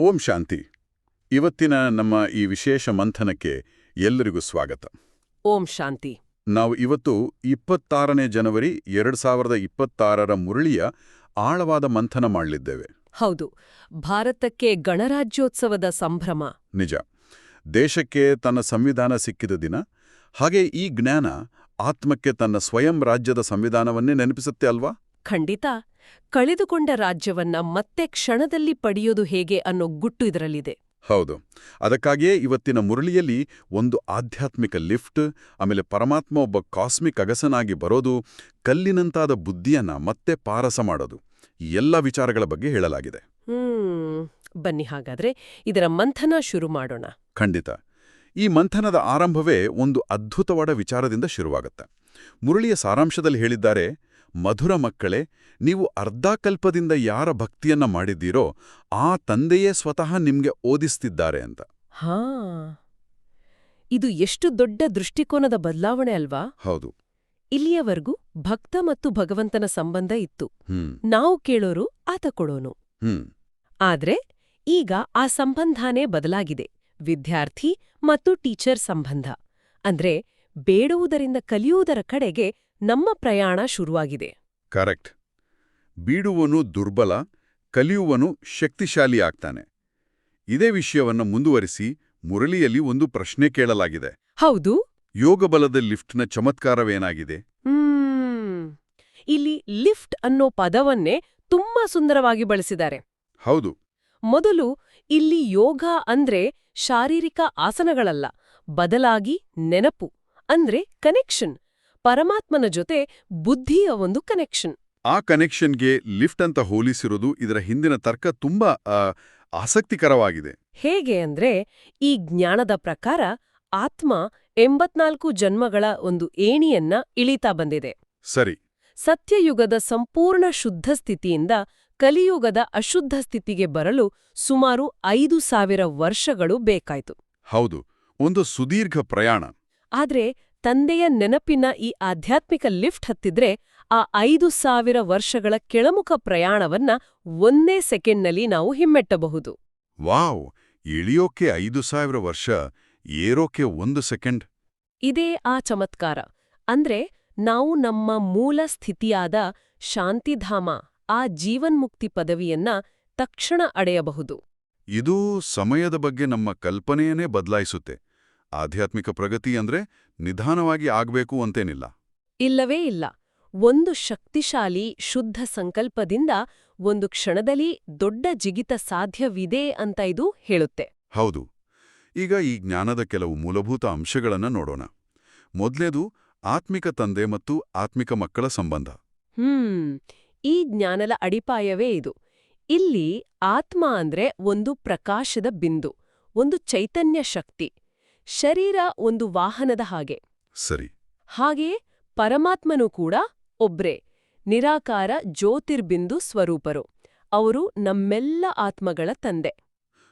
ಓಂ ಶಾಂತಿ. ಇವತ್ತಿನ ನಮ್ಮ ಈ ವಿಶೇಷ ಮಂಥನಕ್ಕೆ ಎಲ್ಲರಿಗೂ ಸ್ವಾಗತ. ಓಂ ಶಾಂತಿ. ನಾವು ಇವತ್ತು ಇಪ್ಪತ್ತಾರನೇ ಜನವರಿ ಎರಡು ಸಾವಿರದ ಇಪ್ಪತ್ತಾರರ ಮುರಳಿಯ ಆಳವಾದ ಮಂಥನ ಮಾಡಲಿದ್ದೇವೆ. ಹೌದು ಭಾರತಕ್ಕೆ ಗಣರಾಜ್ಯೋತ್ಸವದ ಸಂಭ್ರಮ. ನಿಜ. ದೇಶಕ್ಕೆ ತನ್ನ ಸಂವಿಧಾನ ಸಿಕ್ಕಿದ ದಿನ ಹಾಗೆ ಈ ಜ್ಞಾನ ಆತ್ಮಕ್ಕೆ ತನ್ನ ಸ್ವಯಂ ರಾಜ್ಯದ ಸಂವಿಧಾನವನ್ನೇ ನೆನಪಿಸುತ್ತೆ ಅಲ್ವಾ? ಖಂಡಿತ. ಕಳೆದುಕೊಂಡ ರಾಜ್ಯವನ್ನ ಮತ್ತೆ ಕ್ಷಣದಲ್ಲಿ ಪಡೆಯೋದು ಹೇಗೆ ಅನ್ನೋ ಗುಟ್ಟು ಇದರಲ್ಲಿದೆ. ಹೌದು. ಅದಕ್ಕಾಗಿಯೇ ಇವತ್ತಿನ ಮುರಳಿಯಲ್ಲಿ ಒಂದು ಆಧ್ಯಾತ್ಮಿಕ ಲಿಫ್ಟ್ ಆಮೇಲೆ ಪರಮಾತ್ಮ ಒಬ್ಬ ಕಾಸ್ಮಿಕ್ ಅಗಸನಾಗಿ ಬರೋದು ಕಲ್ಲಿನಂತಾದ ಬುದ್ಧಿಯನ್ನ ಮತ್ತೆ ಪಾರಸ ಮಾಡೋದು ಎಲ್ಲ ವಿಚಾರಗಳ ಬಗ್ಗೆ ಹೇಳಲಾಗಿದೆ. ಹ್ಮ್ ಬನ್ನಿ ಹಾಗಾದ್ರೆ ಇದರ ಮಂಥನ ಶುರು ಮಾಡೋಣ. ಖಂಡಿತ. ಈ ಮಂಥನದ ಆರಂಭವೇ ಒಂದು ಅದ್ಭುತವಾದ ವಿಚಾರದಿಂದ ಶುರುವಾಗುತ್ತೆ. ಮುರಳಿಯ ಸಾರಾಂಶದಲ್ಲಿ ಹೇಳಿದ್ದಾರೆ ಮಧುರ ಮಕ್ಕಳೇ ನೀವು ಅರ್ಧಾಕಲ್ಪದಿಂದ ಯಾರ ಭಕ್ತಿಯನ್ನ ಮಾಡಿದ್ದೀರೋ ಆ ತಂದೆಯೇ ಸ್ವತಃ ನಿಮ್ಗೆ ಓದಿಸ್ತಿದ್ದಾರೆ ಅಂತ. ಹಾ. ಇದು ಎಷ್ಟು ದೊಡ್ಡ ದೃಷ್ಟಿಕೋನದ ಬದಲಾವಣೆ ಅಲ್ವಾ? ಹೌದು. ಇಲ್ಲಿಯವರೆಗೂ ಭಕ್ತ ಮತ್ತು ಭಗವಂತನ ಸಂಬಂಧ ಇತ್ತು. ನಾವು ಕೇಳೋರು ಆತ ಕೊಡೋನು. ಹ್ಮ್. ಆದ್ರೆ ಈಗ ಆ ಸಂಬಂಧನೇ ಬದಲಾಗಿದೆ. ವಿದ್ಯಾರ್ಥಿ ಮತ್ತು ಟೀಚರ್ ಸಂಬಂಧ. ಅಂದ್ರೆ ಬೇಡುವುದರಿಂದ ಕಲಿಯುವುದರ ಕಡೆಗೆ ನಮ್ಮ ಪ್ರಯಾಣ ಶುರುವಾಗಿದೆ. ಕರೆಕ್ಟ್. ಬೀಡುವನು ದುರ್ಬಲ ಕಲಿಯುವನು ಶಕ್ತಿಶಾಲಿ ಆಗ್ತಾನೆ. ಇದೇ ವಿಷಯವನ್ನು ಮುಂದುವರಿಸಿ ಮುರಳಿಯಲ್ಲಿ ಒಂದು ಪ್ರಶ್ನೆ ಕೇಳಲಾಗಿದೆ. ಹೌದು? ಯೋಗಬಲದ ಲಿಫ್ಟ್ನ ಚಮತ್ಕಾರವೇನಾಗಿದೆ? ಇಲ್ಲಿ ಲಿಫ್ಟ್ ಅನ್ನೋ ಪದವನ್ನೇ ತುಂಬಾ ಸುಂದರವಾಗಿ ಬಳಸಿದ್ದಾರೆ. ಹೌದು. ಮೊದಲು ಇಲ್ಲಿ ಯೋಗ ಅಂದ್ರೆ ಶಾರೀರಿಕ ಆಸನಗಳಲ್ಲ ಬದಲಾಗಿ ನೆನಪು ಅಂದ್ರೆ ಕನೆಕ್ಷನ್ ಪರಮಾತ್ಮನ ಜೊತೆ ಬುದ್ಧಿಯ ಒಂದು ಕನೆಕ್ಷನ್ ಆ ಕನೆಕ್ಷನ್ಗೆ ಲಿಫ್ಟ್ ಅಂತ ಹೋಲಿಸಿರೋದು ಇದರ ಹಿಂದಿನ ತರ್ಕ ತುಂಬಾ ಆಸಕ್ತಿಕರವಾಗಿದೆ. ಹೇಗೆ ಅಂದ್ರೆ ಈ ಜ್ಞಾನದ ಪ್ರಕಾರ ಆತ್ಮ ಎಂಬತ್ನಾಲ್ಕು ಜನ್ಮಗಳ ಒಂದು ಏಣಿಯನ್ನ ಇಳಿತಾ ಬಂದಿದೆ. ಸರಿ. ಸತ್ಯಯುಗದ ಸಂಪೂರ್ಣ ಶುದ್ಧ ಸ್ಥಿತಿಯಿಂದ ಕಲಿಯುಗದ ಅಶುದ್ಧ ಸ್ಥಿತಿಗೆ ಬರಲು ಸುಮಾರು ಐದು ಸಾವಿರ ವರ್ಷಗಳು ಬೇಕಾಯ್ತು. ಹೌದು ಒಂದು ಸುದೀರ್ಘ ಪ್ರಯಾಣ. ಆದ್ರೆ ತಂದೆಯ ನೆನಪಿನ ಈ ಆಧ್ಯಾತ್ಮಿಕ ಲಿಫ್ಟ್ ಹತ್ತಿದ್ರೆ ಆ ಐದು ಸಾವಿರ ವರ್ಷಗಳ ಕೆಳಮುಖ ಪ್ರಯಾಣವನ್ನ ಒಂದೇ ಸೆಕೆಂಡ್ನಲ್ಲಿ ನಾವು ಹಿಮ್ಮೆಟ್ಟಬಹುದು. ವಾವ್! ಇಳಿಯೋಕೆ ಐದು ಸಾವಿರ ವರ್ಷ ಏರೋಕೆ ಒಂದು ಸೆಕೆಂಡ್. ಇದೇ ಆ ಚಮತ್ಕಾರ. ಅಂದ್ರೆ ನಾವು ನಮ್ಮ ಮೂಲ ಸ್ಥಿತಿಯಾದ ಶಾಂತಿಧಾಮ ಆ ಜೀವನ್ಮುಕ್ತಿ ಪದವಿಯನ್ನ ತಕ್ಷಣ ಅಡೆಯಬಹುದು. ಇದು ಸಮಯದ ಬಗ್ಗೆ ನಮ್ಮ ಕಲ್ಪನೆಯನ್ನೇ ಬದಲಾಯಿಸುತ್ತೆ. ಆಧ್ಯಾತ್ಮಿಕ ಪ್ರಗತಿ ಅಂದ್ರೆ ನಿಧಾನವಾಗಿ ಆಗ್ಬೇಕು ಅಂತೇನಿಲ್ಲ. ಇಲ್ಲವೇ ಇಲ್ಲ. ಒಂದು ಶಕ್ತಿಶಾಲಿ ಶುದ್ಧ ಸಂಕಲ್ಪದಿಂದ ಒಂದು ಕ್ಷಣದಲ್ಲಿ ದೊಡ್ಡ ಜಿಗಿತ ಸಾಧ್ಯವಿದೆ ಅಂತ ಇದು ಹೇಳುತ್ತೆ. ಹೌದು. ಈಗ ಈ ಜ್ಞಾನದ ಕೆಲವು ಮೂಲಭೂತ ಅಂಶಗಳನ್ನು ನೋಡೋಣ. ಮೊದಲೇದು ಆತ್ಮಿಕ ತಂದೆ ಮತ್ತು ಆತ್ಮಿಕ ಮಕ್ಕಳ ಸಂಬಂಧ. ಹ್ಮ್. ಈ ಜ್ಞಾನದ ಅಡಿಪಾಯವೇ ಇದು. ಇಲ್ಲಿ ಆತ್ಮ ಅಂದ್ರೆ ಒಂದು ಪ್ರಕಾಶದ ಬಿಂದು ಒಂದು ಚೈತನ್ಯ ಶಕ್ತಿ. ಶರೀರ ಒಂದು ವಾಹನದ ಹಾಗೆ. ಸರಿ. ಹಾಗೆಯೇ ಪರಮಾತ್ಮನೂ ಕೂಡ ಒಬ್ರೇ ನಿರಾಕಾರ ಜ್ಯೋತಿರ್ಬಿಂದು ಸ್ವರೂಪರು. ಅವರು ನಮ್ಮೆಲ್ಲ ಆತ್ಮಗಳ ತಂದೆ.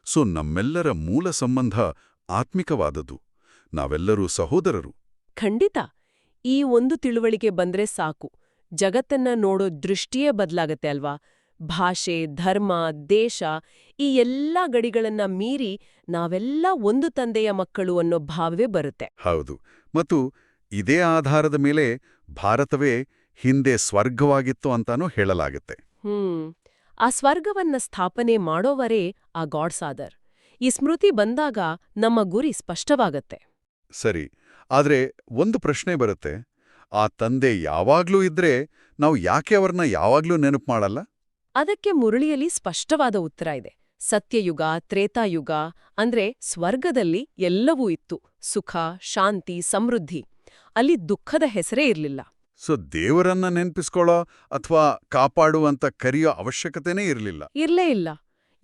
ಸೊ ನಮ್ಮೆಲ್ಲರ ಮೂಲ ಸಂಬಂಧ ಆತ್ಮಿಕವಾದದ್ದು. ನಾವೆಲ್ಲರೂ ಸಹೋದರರು. ಖಂಡಿತ. ಈ ಒಂದು ತಿಳುವಳಿಕೆ ಬಂದ್ರೆ ಸಾಕು. ಜಗತ್ತನ್ನ ನೋಡೋ ದೃಷ್ಟಿಯೇ ಬದಲಾಗತ್ತೆ ಅಲ್ವಾ? ಭಾಷೆ ಧರ್ಮ ದೇಶ ಈ ಎಲ್ಲ ಗಡಿಗಳನ್ನ ಮೀರಿ ನಾವೆಲ್ಲ ಒಂದು ತಂದೆಯ ಮಕ್ಕಳು ಅನ್ನೋ ಭಾವವೇ ಬರುತ್ತೆ. ಹೌದು. ಮತ್ತು ಇದೇ ಆಧಾರದ ಮೇಲೆ ಭಾರತವೇ ಹಿಂದೆ ಸ್ವರ್ಗವಾಗಿತ್ತು ಅಂತಾನೂ ಹೇಳಲಾಗುತ್ತೆ. ಹ್ಮ್. ಆ ಸ್ವರ್ಗವನ್ನ ಸ್ಥಾಪನೆ ಮಾಡೋವರೇ ಆ ಗಾಡ್ಸಾದರ್ ಈ ಸ್ಮೃತಿ ಬಂದಾಗ ನಮ್ಮ ಗುರಿ ಸ್ಪಷ್ಟವಾಗತ್ತೆ. ಸರಿ. ಆದ್ರೆ ಒಂದು ಪ್ರಶ್ನೆ ಬರುತ್ತೆ. ಆ ತಂದೆ ಯಾವಾಗ್ಲೂ ಇದ್ರೆ ನಾವು ಯಾಕೆ ಅವ್ರನ್ನ ಯಾವಾಗ್ಲೂ ನೆನಪು ಮಾಡಲ್ಲ? ಅದಕ್ಕೆ ಮುರಳಿಯಲ್ಲಿ ಸ್ಪಷ್ಟವಾದ ಉತ್ತರ ಇದೆ. ಸತ್ಯಯುಗ ತ್ರೇತಾಯುಗ ಅಂದ್ರೆ ಸ್ವರ್ಗದಲ್ಲಿ ಎಲ್ಲವೂ ಇತ್ತು. ಸುಖ ಶಾಂತಿ ಸಮೃದ್ಧಿ. ಅಲ್ಲಿ ದುಃಖದ ಹೆಸರೇ ಇರಲಿಲ್ಲ. ಸೊ ದೇವರನ್ನ ನೆನ್ಪಿಸ್ಕೊಳ್ಳೋ ಅಥವಾ ಕಾಪಾಡುವಂತ ಕರಿಯೋ ಅವಶ್ಯಕತೆನೇ ಇರಲಿಲ್ಲ. ಇರ್ಲೇ ಇಲ್ಲ.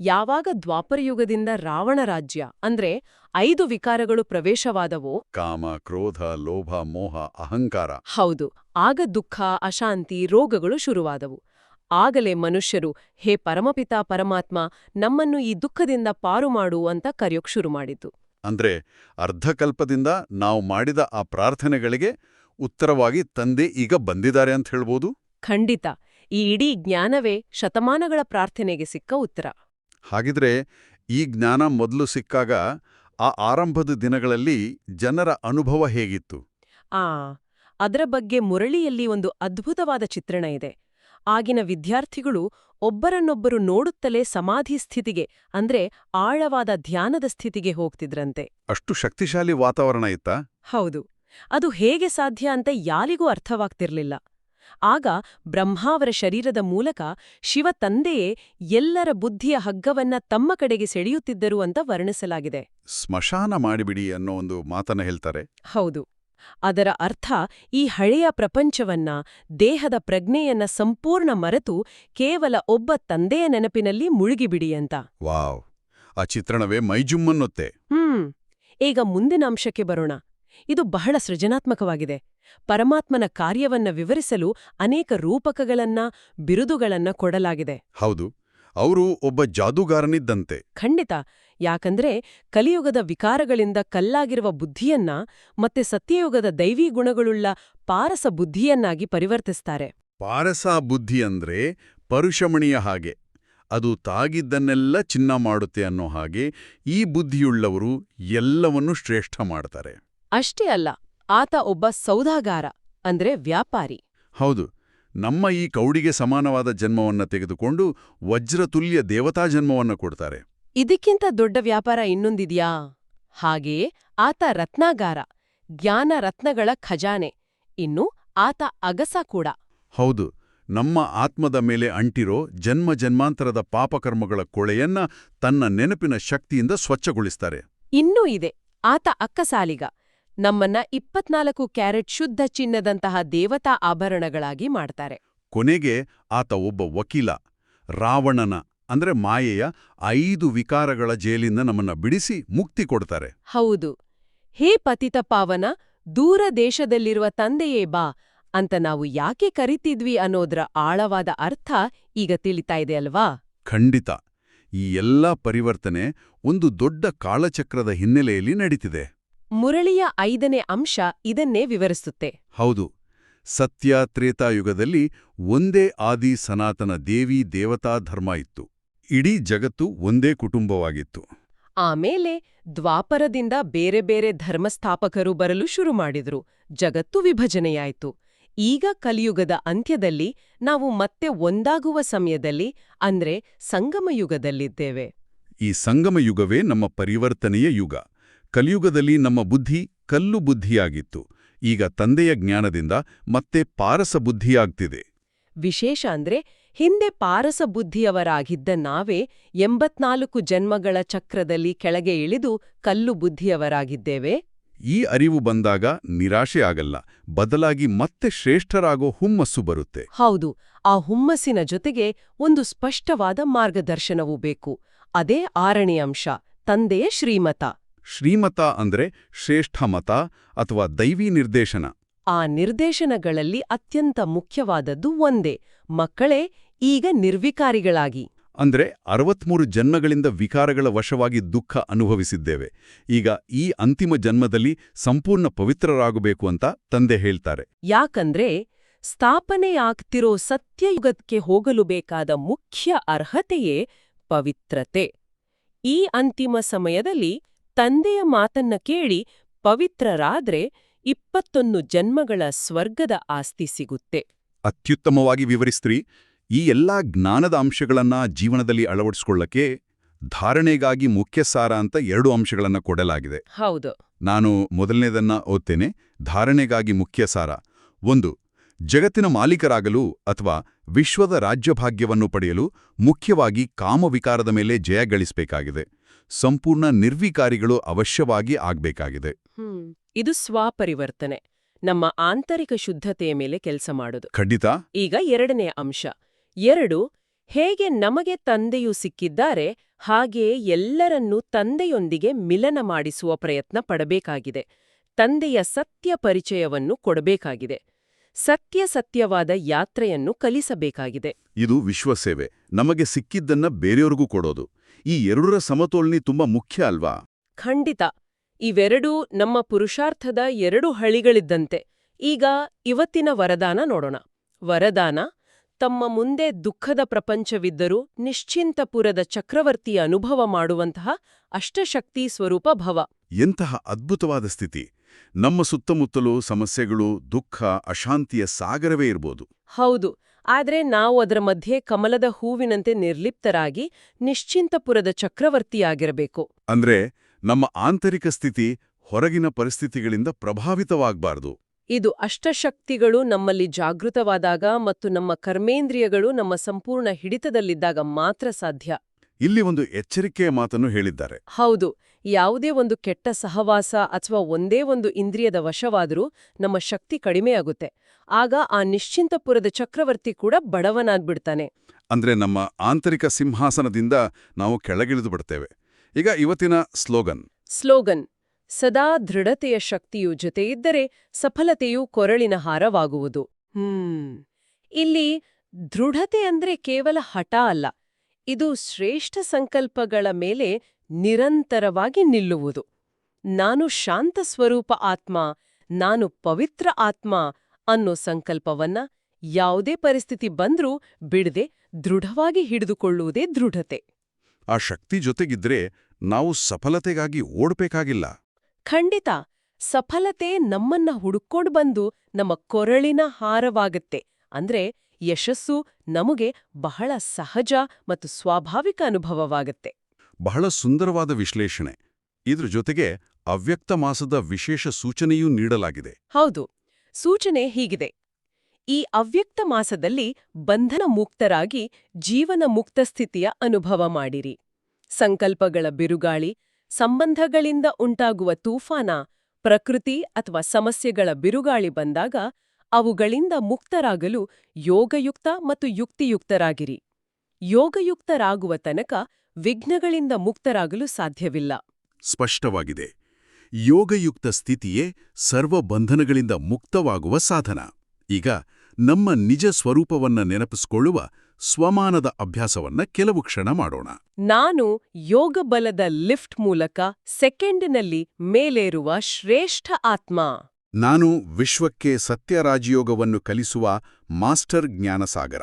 ಯಾವಾಗ ದ್ವಾಪರಯುಗದಿಂದ ರಾವಣ ರಾಜ್ಯ ಅಂದ್ರೆ ಐದು ವಿಕಾರಗಳು ಪ್ರವೇಶವಾದವೋ ಕಾಮ ಕ್ರೋಧ ಲೋಭ ಮೋಹ ಅಹಂಕಾರ. ಹೌದು. ಆಗ ದುಃಖ ಅಶಾಂತಿ ರೋಗಗಳು ಶುರುವಾದವು. ಆಗಲೇ ಮನುಷ್ಯರು ಹೇ ಪರಮಪಿತಾ ಪರಮಾತ್ಮ ನಮ್ಮನ್ನು ಈ ದುಃಖದಿಂದ ಪಾರು ಮಾಡು ಅಂತ ಕರೆಯೋಕ್ ಶುರು ಮಾಡಿತು ಅಂದ್ರೆ ಅರ್ಧಕಲ್ಪದಿಂದ ನಾವು ಮಾಡಿದ ಆ ಪ್ರಾರ್ಥನೆಗಳಿಗೆ ಉತ್ತರವಾಗಿ ತಂದೆ ಈಗ ಬಂದಿದ್ದಾರೆ ಅಂತ ಹೇಳ್ಬೋದು? ಖಂಡಿತ. ಈ ಇಡೀ ಜ್ಞಾನವೇ ಶತಮಾನಗಳ ಪ್ರಾರ್ಥನೆಗೆ ಸಿಕ್ಕ ಉತ್ತರ. ಹಾಗಿದ್ರೆ ಈ ಜ್ಞಾನ ಮೊದಲು ಸಿಕ್ಕಾಗ ಆ ಆರಂಭದ ದಿನಗಳಲ್ಲಿ ಜನರ ಅನುಭವ ಹೇಗಿತ್ತು? ಆ ಅದರ ಬಗ್ಗೆ ಮುರಳಿಯಲ್ಲಿ ಒಂದು ಅದ್ಭುತವಾದ ಚಿತ್ರಣ ಇದೆ. ಆಗಿನ ವಿದ್ಯಾರ್ಥಿಗಳು ಒಬ್ಬರನ್ನೊಬ್ಬರು ನೋಡುತ್ತಲೇ ಸಮಾಧಿ ಸ್ಥಿತಿಗೆ ಅಂದ್ರೆ ಆಳವಾದ ಧ್ಯಾನದ ಸ್ಥಿತಿಗೆ ಹೋಗ್ತಿದ್ರಂತೆ. ಅಷ್ಟು ಶಕ್ತಿಶಾಲಿ ವಾತಾವರಣ ಇತ್ತಾ? ಹೌದು. ಅದು ಹೇಗೆ ಸಾಧ್ಯ ಅಂತ ಯಾರಿಗೂ ಅರ್ಥವಾಗ್ತಿರ್ಲಿಲ್ಲ. ಆಗ ಬ್ರಹ್ಮಾವರ ಶರೀರದ ಮೂಲಕ ಶಿವ ತಂದೆಯೇ ಎಲ್ಲರ ಬುದ್ಧಿಯ ಹಗ್ಗವನ್ನ ತಮ್ಮ ಕಡೆಗೆ ಸೆಳೆಯುತ್ತಿದ್ದರು ಅಂತ ವರ್ಣಿಸಲಾಗಿದೆ. ಸ್ಮಶಾನ ಮಾಡಿಬಿಡಿ ಅನ್ನೋ ಒಂದು ಮಾತನ್ನ ಹೇಳ್ತಾರೆ. ಹೌದು. ಅದರ ಅರ್ಥ ಈ ಹಳೆಯ ಪ್ರಪಂಚವನ್ನ ದೇಹದ ಪ್ರಜ್ಞೆಯನ್ನ ಸಂಪೂರ್ಣ ಮರೆತು ಕೇವಲ ಒಬ್ಬ ತಂದೆಯ ನೆನಪಿನಲ್ಲಿ ಮುಳುಗಿಬಿಡಿ ಅಂತ. ವಾವ್ ಆ ಚಿತ್ರಣವೇ ಮೈಜುಮ್ಮನ್ನುತ್ತೆ ಹ್ಮ್ ಈಗ ಮುಂದಿನ ಅಂಶಕ್ಕೆ ಬರೋಣ. ಇದು ಬಹಳ ಸೃಜನಾತ್ಮಕವಾಗಿದೆ. ಪರಮಾತ್ಮನ ಕಾರ್ಯವನ್ನ ವಿವರಿಸಲು ಅನೇಕ ರೂಪಕಗಳನ್ನ ಬಿರುದುಗಳನ್ನ ಕೊಡಲಾಗಿದೆ. ಹೌದು ಅವರು ಒಬ್ಬ ಜಾದೂಗಾರನಿದ್ದಂತೆ. ಖಂಡಿತ ಯಾಕಂದ್ರೆ ಕಲಿಯುಗದ ವಿಕಾರಗಳಿಂದ ಕಲ್ಲಾಗಿರುವ ಬುದ್ಧಿಯನ್ನ ಮತ್ತೆ ಸತ್ಯಯುಗದ ದೈವಿ ಗುಣಗಳುಳ್ಳ ಪಾರಸ ಬುದ್ಧಿಯನ್ನಾಗಿ ಪರಿವರ್ತಿಸ್ತಾರೆ. ಪಾರಸ ಬುದ್ಧಿ ಅಂದ್ರೆ ಪರುಷಮಣಿಯ ಹಾಗೆ. ಅದು ತಾಗಿದ್ದನ್ನೆಲ್ಲ ಚಿನ್ನ ಮಾಡುತ್ತೆ ಅನ್ನೋ ಹಾಗೆ ಈ ಬುದ್ಧಿಯುಳ್ಳವರು ಎಲ್ಲವನ್ನೂ ಶ್ರೇಷ್ಠ ಮಾಡ್ತಾರೆ. ಅಷ್ಟೇ ಅಲ್ಲ ಆತ ಒಬ್ಬ ಸೌದಾಗಾರ ಅಂದ್ರೆ ವ್ಯಾಪಾರಿ. ಹೌದು ನಮ್ಮ ಈ ಕೌಡಿಗೆ ಸಮಾನವಾದ ಜನ್ಮವನ್ನ ತೆಗೆದುಕೊಂಡು ವಜ್ರತುಲ್ಯ ದೇವತಾ ಜನ್ಮವನ್ನ ಕೊಡ್ತಾರೆ. ಇದಕ್ಕಿಂತ ದೊಡ್ಡ ವ್ಯಾಪಾರ ಇನ್ನೊಂದಿದ್ಯಾ? ಹಾಗೆಯೇ ಆತ ರತ್ನಾಗಾರ ಜ್ಞಾನ ರತ್ನಗಳ ಖಜಾನೆ ಇನ್ನು ಆತ ಅಗಸ ಕೂಡ. ಹೌದು ನಮ್ಮ ಆತ್ಮದ ಮೇಲೆ ಅಂಟಿರೋ ಜನ್ಮ ಜನ್ಮಾಂತರದ ಪಾಪಕರ್ಮಗಳ ಕೊಳೆಯನ್ನ ತನ್ನ ನೆನಪಿನ ಶಕ್ತಿಯಿಂದ ಸ್ವಚ್ಛಗೊಳಿಸ್ತಾರೆ. ಇನ್ನೂ ಇದೆ ಆತ ಅಕ್ಕಸಾಲಿಗ ನಮ್ಮನ್ನ ಇಪ್ಪತ್ನಾಲ್ಕು ಕ್ಯಾರೆಟ್ ಶುದ್ಧ ಚಿನ್ನದಂತಹ ದೇವತಾ ಆಭರಣಗಳಾಗಿ ಮಾಡ್ತಾರೆ. ಕೊನೆಗೆ ಆತ ಒಬ್ಬ ವಕೀಲ ರಾವಣನ ಅಂದ್ರೆ ಮಾಯೆಯ ಐದು ವಿಕಾರಗಳ ಜೇಲಿಂದ ನಮ್ಮನ್ನ ಬಿಡಿಸಿ ಮುಕ್ತಿ ಕೊಡ್ತಾರೆ. ಹೌದು. ಹೇ ಪತಿತ ಪಾವನ ದೂರ ದೇಶದಲ್ಲಿರುವ ತಂದೆಯೇ ಬಾ ಅಂತ ನಾವು ಯಾಕೆ ಕರಿತಿದ್ವಿ ಅನ್ನೋದ್ರ ಆಳವಾದ ಅರ್ಥ ಈಗ ತಿಳಿತಾ ಇದೆ ಅಲ್ವಾ? ಖಂಡಿತ. ಈ ಎಲ್ಲಾ ಪರಿವರ್ತನೆ ಒಂದು ದೊಡ್ಡ ಕಾಳಚಕ್ರದ ಹಿನ್ನೆಲೆಯಲ್ಲಿ ನಡೀತಿದೆ. ಮುರಳಿಯ ಐದನೇ ಅಂಶ ಇದನ್ನೇ ವಿವರಿಸುತ್ತೆ. ಹೌದು. ಸತ್ಯ ತ್ರೇತಾಯುಗದಲ್ಲಿ ಒಂದೇ ಆದಿ ಸನಾತನ ದೇವಿ ದೇವತಾ ಧರ್ಮ ಇತ್ತು. ಇಡೀ ಜಗತ್ತು ಒಂದೇ ಕುಟುಂಬವಾಗಿತ್ತು. ಆಮೇಲೆ ದ್ವಾಪರದಿಂದ ಬೇರೆ ಬೇರೆ ಧರ್ಮಸ್ಥಾಪಕರು ಬರಲು ಶುರು ಮಾಡಿದ್ರು. ಜಗತ್ತು ವಿಭಜನೆಯಾಯಿತು. ಈಗ ಕಲಿಯುಗದ ಅಂತ್ಯದಲ್ಲಿ ನಾವು ಮತ್ತೆ ಒಂದಾಗುವ ಸಮಯದಲ್ಲಿ ಅಂದ್ರೆ ಸಂಗಮಯುಗದಲ್ಲಿದ್ದೇವೆ ಈ ಸಂಗಮಯುಗವೇ ನಮ್ಮ ಪರಿವರ್ತನೆಯ ಯುಗ. ಕಲಿಯುಗದಲ್ಲಿ ನಮ್ಮ ಬುದ್ಧಿ ಕಲ್ಲು ಬುದ್ಧಿಯಾಗಿತ್ತು. ಈಗ ತಂದೆಯ ಜ್ಞಾನದಿಂದ ಮತ್ತೆ ಪಾರಸ ಬುದ್ಧಿಯಾಗ್ತಿದೆ. ವಿಶೇಷ ಅಂದ್ರೆ ಹಿಂದೆ ಪಾರಸ ಬುದ್ಧಿಯವರಾಗಿದ್ದ ನಾವೇ ಎಂಬತ್ನಾಲ್ಕು ಜನ್ಮಗಳ ಚಕ್ರದಲ್ಲಿ ಕೆಳಗೆ ಇಳಿದು ಕಲ್ಲು ಬುದ್ಧಿಯವರಾಗಿದ್ದೇವೆ. ಈ ಅರಿವು ಬಂದಾಗ ನಿರಾಶೆ ಆಗಲ್ಲ ಬದಲಾಗಿ ಮತ್ತೆ ಶ್ರೇಷ್ಠರಾಗೋ ಹುಮ್ಮಸ್ಸು ಬರುತ್ತೆ. ಹೌದು ಆ ಹುಮ್ಮಸ್ಸಿನ ಜೊತೆಗೆ ಒಂದು ಸ್ಪಷ್ಟವಾದ ಮಾರ್ಗದರ್ಶನವೂ ಬೇಕು. ಅದೇ ಆರನೇ ಅಂಶ ತಂದೆಯ ಶ್ರೀಮತ. ಶ್ರೀಮತ ಅಂದ್ರೆ ಶ್ರೇಷ್ಠ ಮತ ಅಥವಾ ದೈವಿ ನಿರ್ದೇಶನ. ಆ ನಿರ್ದೇಶನಗಳಲ್ಲಿ ಅತ್ಯಂತ ಮುಖ್ಯವಾದದ್ದು ಒಂದೇ ಮಕ್ಕಳೇ ಈಗ ನಿರ್ವಿಕಾರಿಗಳಾಗಿ. ಅಂದ್ರೆ ಅರವತ್ಮೂರು ಜನ್ಮಗಳಿಂದ ವಿಕಾರಗಳ ವಶವಾಗಿ ದುಃಖ ಅನುಭವಿಸಿದ್ದೇವೆ. ಈಗ ಈ ಅಂತಿಮ ಜನ್ಮದಲ್ಲಿ ಸಂಪೂರ್ಣ ಪವಿತ್ರರಾಗಬೇಕು ಅಂತ ತಂದೆ ಹೇಳ್ತಾರೆ. ಯಾಕಂದ್ರೆ ಸ್ಥಾಪನೆಯಾಗ್ತಿರೋ ಸತ್ಯಯುಗಕ್ಕೆ ಹೋಗಲು ಬೇಕಾದ ಮುಖ್ಯ ಅರ್ಹತೆಯೇ ಪವಿತ್ರತೆ. ಈ ಅಂತಿಮ ಸಮಯದಲ್ಲಿ ತಂದೆಯ ಮಾತನ್ನ ಕೇಳಿ ಪವಿತ್ರರಾದ್ರೆ ಇಪ್ಪತ್ತೊಂದು ಜನ್ಮಗಳ ಸ್ವರ್ಗದ ಆಸ್ತಿ ಸಿಗುತ್ತೆ. ಅತ್ಯುತ್ತಮವಾಗಿ ವಿವರಿಸ್ತ್ರಿ ಈ ಎಲ್ಲಾ ಜ್ಞಾನದ ಅಂಶಗಳನ್ನ ಜೀವನದಲ್ಲಿ ಅಳವಡಿಸ್ಕೊಳ್ಳಕ್ಕೆ ಧಾರಣೆಗಾಗಿ ಮುಖ್ಯ ಸಾರ ಅಂತ ಎರಡು ಅಂಶಗಳನ್ನ ಕೊಡಲಾಗಿದೆ. ಹೌದು. ನಾನು ಮೊದಲನೇದನ್ನ ಓದ್ತೇನೆ ಧಾರಣೆಗಾಗಿ ಮುಖ್ಯ ಸಾರ. ಒಂದು ಜಗತ್ತಿನ ಮಾಲೀಕರಾಗಲು ಅಥವಾ ವಿಶ್ವದ ರಾಜ್ಯಭಾಗ್ಯವನ್ನು ಪಡೆಯಲು ಮುಖ್ಯವಾಗಿ ಕಾಮವಿಕಾರದ ಮೇಲೆ ಜಯ ಗಳಿಸಬೇಕಾಗಿದೆ. ಸಂಪೂರ್ಣ ನಿರ್ವಿಕಾರಿಗಳು ಅವಶ್ಯವಾಗಿ ಆಗ್ಬೇಕಾಗಿದೆ. ಇದು ಸ್ವಪರಿವರ್ತನೆ. ನಮ್ಮ ಆಂತರಿಕ ಶುದ್ಧತೆಯ ಮೇಲೆ ಕೆಲಸ ಮಾಡುದು. ಖಂಡಿತ. ಈಗ ಎರಡನೇ ಅಂಶ. ಎರಡು ಹೇಗೆ ನಮಗೆ ತಂದೆಯು ಸಿಕ್ಕಿದ್ದಾರೆ ಹಾಗೆಯೇ ಎಲ್ಲರನ್ನೂ ತಂದೆಯೊಂದಿಗೆ ಮಿಲನ ಮಾಡಿಸುವ ಪ್ರಯತ್ನ ಪಡಬೇಕಾಗಿದೆ. ತಂದೆಯ ಸತ್ಯ ಪರಿಚಯವನ್ನು ಕೊಡಬೇಕಾಗಿದೆ. ಸತ್ಯ ಸತ್ಯವಾದ ಯಾತ್ರೆಯನ್ನು ಕಲಿಸಬೇಕಾಗಿದೆ. ಇದು ವಿಶ್ವಸೇವೆ ನಮಗೆ ಸಿಕ್ಕಿದ್ದನ್ನ ಬೇರೆಯವರಿಗೂ ಕೊಡೋದು. ಈ ಎರಡರ ಸಮತೋಲನಿ ತುಂಬಾ ಮುಖ್ಯ ಅಲ್ವಾ? ಖಂಡಿತ. ಇವೆರಡೂ ನಮ್ಮ ಪುರುಷಾರ್ಥದ ಎರಡು ಹಳಿಗಳಿದ್ದಂತೆ. ಈಗ ಇವತ್ತಿನ ವರದಾನ ನೋಡೋಣ. ವರದಾನ ತಮ್ಮ ಮುಂದೆ ದುಃಖದ ಪ್ರಪಂಚವಿದ್ದರೂ ನಿಶ್ಚಿಂತಪುರದ ಚಕ್ರವರ್ತಿಯ ಅನುಭವ ಮಾಡುವಂತಹ ಅಷ್ಟಶಕ್ತಿ ಸ್ವರೂಪ ಭವ. ಎಂತಹ ಅದ್ಭುತವಾದ ಸ್ಥಿತಿ. ನಮ್ಮ ಸುತ್ತಮುತ್ತಲೂ ಸಮಸ್ಯೆಗಳು ದುಃಖ ಅಶಾಂತಿಯ ಸಾಗರವೇ ಇರ್ಬೋದು. ಹೌದು. ಆದರೆ ನಾವು ಅದರ ಮಧ್ಯೆ ಕಮಲದ ಹೂವಿನಂತೆ ನಿರ್ಲಿಪ್ತರಾಗಿ ನಿಶ್ಚಿಂತಪುರದ ಚಕ್ರವರ್ತಿಯಾಗಿರಬೇಕು ಅಂದ್ರೆ ನಮ್ಮ ಆಂತರಿಕ ಸ್ಥಿತಿ ಹೊರಗಿನ ಪರಿಸ್ಥಿತಿಗಳಿಂದ ಪ್ರಭಾವಿತವಾಗಬಾರ್ದು. ಇದು ಅಷ್ಟಶಕ್ತಿಗಳು ನಮ್ಮಲ್ಲಿ ಜಾಗೃತವಾದಾಗ ಮತ್ತು ನಮ್ಮ ಕರ್ಮೇಂದ್ರಿಯಗಳು ನಮ್ಮ ಸಂಪೂರ್ಣ ಹಿಡಿತದಲ್ಲಿದ್ದಾಗ ಮಾತ್ರ ಸಾಧ್ಯ. ಇಲ್ಲಿ ಒಂದು ಎಚ್ಚರಿಕೆಯ ಮಾತನ್ನು ಹೇಳಿದ್ದಾರೆ. ಹೌದು ಯಾವುದೇ ಒಂದು ಕೆಟ್ಟ ಸಹವಾಸ ಅಥವಾ ಒಂದೇ ಒಂದು ಇಂದ್ರಿಯದ ವಶವಾದರೂ ನಮ್ಮ ಶಕ್ತಿ ಕಡಿಮೆಯಾಗುತ್ತೆ ಆಗ ಆ ನಿಶ್ಚಿಂತಪುರದ ಚಕ್ರವರ್ತಿ ಕೂಡ ಬಡವನಾಗ್ಬಿಡ್ತಾನೆ. ಅಂದ್ರೆ ನಮ್ಮ ಆಂತರಿಕ ಸಿಂಹಾಸನದಿಂದ ನಾವು ಕೆಳಗಿಳಿದು ಬಿಡ್ತೇವೆ ಈಗ ಇವತ್ತಿನ ಸ್ಲೋಗನ್. ಸ್ಲೋಗನ್ ಸದಾ ದೃಢತೆಯ ಶಕ್ತಿಯು ಜೊತೆಯಿದ್ದರೆ ಸಫಲತೆಯು ಕೊರಳಿನ ಹಾರವಾಗುವುದು. ಹ್ಮ್. ಇಲ್ಲಿ ದೃಢತೆ ಅಂದ್ರೆ ಕೇವಲ ಹಠ ಅಲ್ಲ, ಇದು ಶ್ರೇಷ್ಠ ಸಂಕಲ್ಪಗಳ ಮೇಲೆ ನಿರಂತರವಾಗಿ ನಿಲ್ಲುವುದು. ನಾನು ಶಾಂತ ಸ್ವರೂಪ ಆತ್ಮ, ನಾನು ಪವಿತ್ರ ಆತ್ಮ ಅನ್ನೋ ಸಂಕಲ್ಪವನ್ನ ಯಾವುದೇ ಪರಿಸ್ಥಿತಿ ಬಂದ್ರೂ ಬಿಡದೆ ದೃಢವಾಗಿ ಹಿಡಿದುಕೊಳ್ಳುವುದೇ ದೃಢತೆ. ಆ ಶಕ್ತಿ ಜೊತೆಗಿದ್ರೆ ನಾವು ಸಫಲತೆಗಾಗಿ ಓಡ್ಬೇಕಾಗಿಲ್ಲ. ಖಂಡಿತ ಸಫಲತೆ ನಮ್ಮನ್ನ ಹುಡುಕೊಂಡು ಬಂದು ನಮ್ಮ ಕೊರಳಿನ ಹಾರವಾಗತ್ತೆ. ಅಂದ್ರೆ ಯಶಸ್ಸು ನಮಗೆ ಬಹಳ ಸಹಜ ಮತ್ತು ಸ್ವಾಭಾವಿಕ ಅನುಭವವಾಗತ್ತೆ. ಬಹಳ ಸುಂದರವಾದ ವಿಶ್ಲೇಷಣೆ. ಇದ್ರ ಜೊತೆಗೆ ಅವ್ಯಕ್ತ ಮಾಸದ ವಿಶೇಷ ಸೂಚನೆಯೂ ನೀಡಲಾಗಿದೆ. ಹೌದು ಸೂಚನೆ ಹೀಗಿದೆ. ಈ ಅವ್ಯಕ್ತ ಮಾಸದಲ್ಲಿ ಬಂಧನ ಮುಕ್ತರಾಗಿ ಜೀವನ ಮುಕ್ತ ಸ್ಥಿತಿಯ ಅನುಭವ ಮಾಡಿರಿ. ಸಂಕಲ್ಪಗಳ ಬಿರುಗಾಳಿ ಸಂಬಂಧಗಳಿಂದ ಉಂಟಾಗುವ ತೂಫಾನ, ಪ್ರಕೃತಿ ಅಥವಾ ಸಮಸ್ಯೆಗಳ ಬಿರುಗಾಳಿ ಬಂದಾಗ ಅವುಗಳಿಂದ ಮುಕ್ತರಾಗಲು ಯೋಗಯುಕ್ತ ಮತ್ತು ಯುಕ್ತಿಯುಕ್ತರಾಗಿರಿ. ಯೋಗಯುಕ್ತರಾಗುವ ತನಕ ವಿಘ್ನಗಳಿಂದ ಮುಕ್ತರಾಗಲು ಸಾಧ್ಯವಿಲ್ಲ. ಸ್ಪಷ್ಟವಾಗಿದೆ. ಯೋಗಯುಕ್ತ ಸ್ಥಿತಿಯೇ ಸರ್ವ ಬಂಧನಗಳಿಂದ ಮುಕ್ತವಾಗುವ ಸಾಧನ. ಈಗ ನಮ್ಮ ನಿಜ ಸ್ವರೂಪವನ್ನ ನೆನಪಿಸಿಕೊಳ್ಳುವ ಸ್ವಮಾನದ ಅಭ್ಯಾಸವನ್ನ ಕೆಲವು ಕ್ಷಣ ಮಾಡೋಣ. ನಾನು ಯೋಗ ಬಲದ ಲಿಫ್ಟ್ ಮೂಲಕ ಸೆಕೆಂಡಿನಲ್ಲಿ ಮೇಲೇರುವ ಶ್ರೇಷ್ಠ ಆತ್ಮ. ನಾನು ವಿಶ್ವಕ್ಕೆ ಸತ್ಯರಾಜಯೋಗವನ್ನು ಕಲಿಸುವ ಮಾಸ್ಟರ್ ಜ್ಞಾನಸಾಗರ.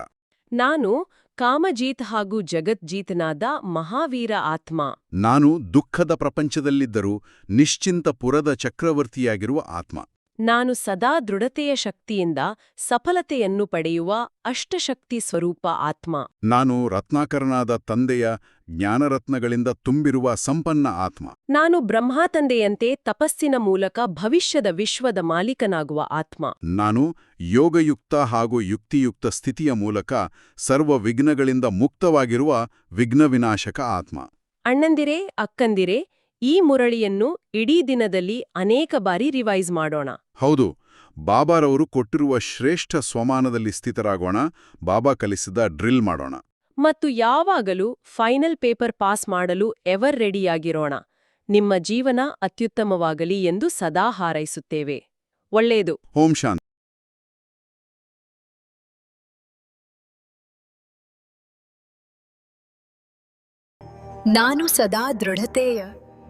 ನಾನು ಕಾಮಜೀತ್ ಹಾಗೂ ಜಗಜ್ಜೀತನಾದ ಮಹಾವೀರ ಆತ್ಮ. ನಾನು ದುಃಖದ ಪ್ರಪಂಚದಲ್ಲಿದ್ದರೂ ನಿಶ್ಚಿಂತಪುರದ ಚಕ್ರವರ್ತಿಯಾಗಿರುವ ಆತ್ಮ. ನಾನು ಸದಾ ದೃಢತೆಯ ಶಕ್ತಿಯಿಂದ ಸಫಲತೆಯನ್ನು ಪಡೆಯುವ ಅಷ್ಟಶಕ್ತಿ ಸ್ವರೂಪ ಆತ್ಮ. ನಾನು ರತ್ನಾಕರನಾದ ತಂದೆಯ ಜ್ಞಾನರತ್ನಗಳಿಂದ ತುಂಬಿರುವ ಸಂಪನ್ನ ಆತ್ಮ. ನಾನು ಬ್ರಹ್ಮಾತಂದೆಯಂತೆ ತಪಸ್ಸಿನ ಮೂಲಕ ಭವಿಷ್ಯದ ವಿಶ್ವದ ಮಾಲೀಕನಾಗುವ ಆತ್ಮ. ನಾನು ಯೋಗಯುಕ್ತ ಹಾಗೂ ಯುಕ್ತಿಯುಕ್ತ ಸ್ಥಿತಿಯ ಮೂಲಕ ಸರ್ವ ವಿಘ್ನಗಳಿಂದ ಮುಕ್ತವಾಗಿರುವ ವಿಘ್ನವಿನಾಶಕ ಆತ್ಮ. ಅಣ್ಣಂದಿರೇ ಅಕ್ಕಂದಿರೇ ಈ ಮುರಳಿಯನ್ನು ಇಡೀ ದಿನದಲ್ಲಿ ಅನೇಕ ಬಾರಿ ರಿವೈಸ್ ಮಾಡೋಣ. ಹೌದು ಬಾಬಾರವರು ಕೊಟ್ಟಿರುವ ಶ್ರೇಷ್ಠ ಸ್ವಮಾನದಲ್ಲಿ ಸ್ಥಿತರಾಗೋಣ ಬಾಬಾ ಕಲಿಸಿದ ಡ್ರಿಲ್ ಮಾಡೋಣ. ಮತ್ತು ಯಾವಾಗಲೂ ಫೈನಲ್ ಪೇಪರ್ ಪಾಸ್ ಮಾಡಲು ಎವರ್ ರೆಡಿಯಾಗಿರೋಣ. ನಿಮ್ಮ ಜೀವನ ಅತ್ಯುತ್ತಮವಾಗಲಿ ಎಂದು ಸದಾ ಹಾರೈಸುತ್ತೇವೆ. ಒಳ್ಳೆಯದು. ಓಂ ಶಾಂತಿ. ನಾನು ಸದಾ ದೃಢತೆಯ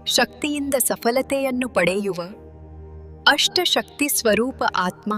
ಶಕ್ತಿಯಿಂದ ಸಫಲತೆಯನ್ನು ಪಡೆಯುವ ಅಷ್ಟಶಕ್ತಿ ಸ್ವರೂಪ ಆತ್ಮ.